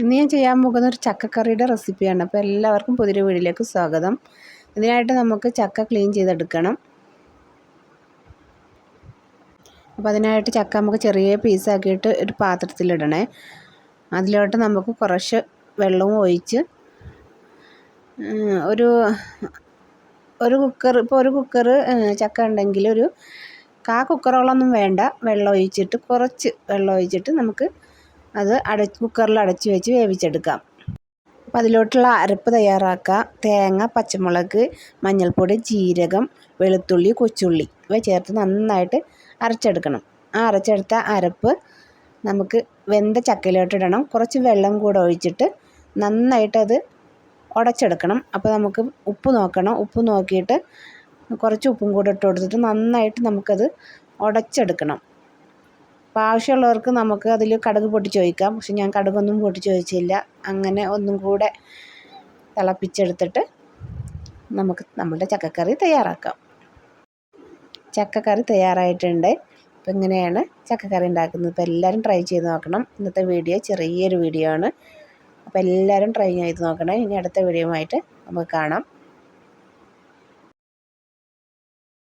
ഇന്ന് ഞാൻ ചെയ്യാൻ പോകുന്ന ഒരു ചക്കക്കറിയുടെ റെസിപ്പിയാണ്. അപ്പോൾ എല്ലാവർക്കും പുതിയ വീടിലേക്ക് സ്വാഗതം. ഇതിനായിട്ട് നമുക്ക് ചക്ക ക്ലീൻ ചെയ്തെടുക്കണം. അപ്പോൾ അതിനായിട്ട് ചക്ക നമുക്ക് ചെറിയ പീസാക്കിയിട്ട് ഒരു പാത്രത്തിലിടണേ. അതിലോട്ട് നമുക്ക് കുറച്ച് വെള്ളവും ഒഴിച്ച് ഒരു ഒരു കുക്കർ ഇപ്പോൾ ഒരു കുക്കർ ചക്ക ഉണ്ടെങ്കിൽ ഒരു കാ കുക്കറോളൊന്നും വേണ്ട. വെള്ളം ഒഴിച്ചിട്ട് കുറച്ച് വെള്ളം ഒഴിച്ചിട്ട് നമുക്ക് അത് അട കുക്കറിൽ അടച്ച് വെച്ച് വേവിച്ചെടുക്കാം. അപ്പോൾ അതിലോട്ടുള്ള അരപ്പ് തയ്യാറാക്കുക തേങ്ങ പച്ചമുളക് മഞ്ഞൾപ്പൊടി ജീരകം വെളുത്തുള്ളി കൊച്ചുള്ളി ഇവ ചേർത്ത് നന്നായിട്ട് അരച്ചെടുക്കണം. ആ അരച്ചെടുത്ത അരപ്പ് നമുക്ക് വെന്ത ചക്കയിലോട്ടിടണം കുറച്ച് വെള്ളം കൂടെ ഒഴിച്ചിട്ട് നന്നായിട്ടത് ഉടച്ചെടുക്കണം അപ്പോൾ നമുക്ക് ഉപ്പ് നോക്കണം. ഉപ്പ് നോക്കിയിട്ട് കുറച്ച് ഉപ്പും കൂടെ ഇട്ട് കൊടുത്തിട്ട് നന്നായിട്ട് നമുക്കത് ഉടച്ചെടുക്കണം അപ്പോൾ ആവശ്യമുള്ളവർക്ക് നമുക്ക് അതിൽ കടുക് പൊട്ടി ഒഴിക്കാം പക്ഷെ ഞാൻ കടുകൊന്നും പൊട്ടി ഒഴിച്ചില്ല അങ്ങനെ ഒന്നും കൂടെ തിളപ്പിച്ചെടുത്തിട്ട് നമുക്ക് നമ്മുടെ ചക്കക്കറി തയ്യാറാക്കാം. ചക്കക്കറി തയ്യാറായിട്ടുണ്ട്. അപ്പോൾ ഇങ്ങനെയാണ് ചക്കക്കറി ഉണ്ടാക്കുന്നത്. അപ്പോൾ എല്ലാവരും ട്രൈ ചെയ്ത് നോക്കണം. ഇന്നത്തെ വീഡിയോ ചെറിയൊരു വീഡിയോ ആണ്. അപ്പോൾ എല്ലാവരും ട്രൈ ചെയ്ത് നോക്കണം. ഇനി അടുത്ത വീഡിയോ ആയിട്ട് നമുക്ക് കാണാം.